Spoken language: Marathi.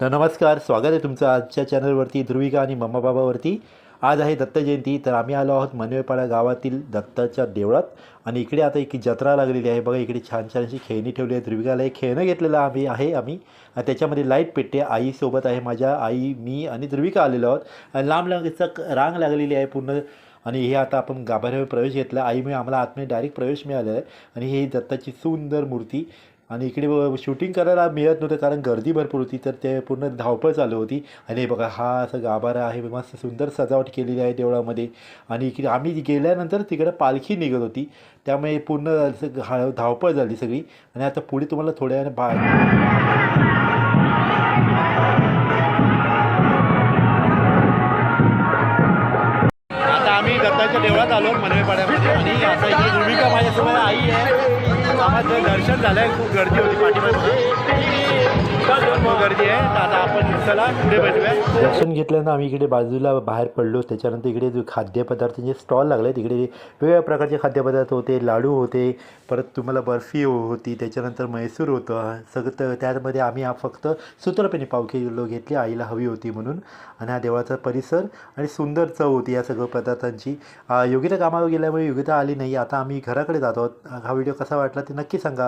तर नमस्कार स्वागत आहे तुमचं आजच्या चॅनलवरती ध्रुविका आणि मम्मा बाबावरती. आज आहे दत्त जयंती तर आम्ही आलो आहोत मनवेपाडा गावातील दत्ताच्या देवळात. आणि इकडे आता एक जत्रा लागलेली आहे. बघा इकडे छान छान अशी खेळणी ठेवली आहे ध्रुविकाला एक खेळणं घेतलेलं आम्ही आहे आम्ही. त्याच्यामध्ये लाइट पेटते आईसोबत आहे माझ्या आई मी आणि ध्रुविका आलेलो आहोत. आणि लांब लांबच रांग लागलेली आहे पूर्ण. आणि हे आता आपण गाभाऱ्यावर प्रवेश घेतला. आईमुळे आम्हाला आतमध्ये डायरेक्ट प्रवेश मिळाला आहे. आणि ही दत्ताची सुंदर मूर्ती. आणि इकडे शूटिंग करायला मिळत नव्हतं कारण गर्दी भरपूर होती. तर ते पूर्ण धावपळ चालू होती. आणि बघा हा असं गाभारा आहे. मस्त सुंदर सजावट केलेली आहे देवळामध्ये. आणि इकडे आम्ही गेल्यानंतर तिकडे पालखी निघत होती. त्यामुळे पूर्ण असं धावपळ झाली सगळी. आणि आता पुढे तुम्हाला थोड्या वेळाने बा आता आम्ही देवळात आलो मनवेपाड्यामध्ये. आणि आता इथे भूमिका माझ्यासमोर आई आहे. आज दर्शन झालं आहे खूप गर्दी होती पाठीमागे. गर्दी आहे. तर आता आपण चला पुढे भेटूया दर्शन घेतल्यानंतर आम्ही इकडे बाजूला बाहेर पडलो. त्याच्यानंतर इकडे जो खाद्यपदार्थांचे स्टॉल लागले तिकडे वेगवेगळ्या प्रकारचे खाद्यपदार्थ होते. लाडू होते. परत तुम्हाला बर्फी हो- होती. त्याच्यानंतर मैसूर होतं. सगळं तर त्यामध्ये आम्ही हा फक्त सूत्रपेने पाव किलो घेतली. आईला हवी होती म्हणून. आणि हा देवळाचा परिसर आणि सुंदर चव होती या सगळं पदार्थांची. योग्यता योगिता कामावर गेल्यामुळे योगिता आली नाही. आता आम्ही घराकडे जातो आहोत. हा व्हिडिओ कसा वाटला ते नक्की सांगा.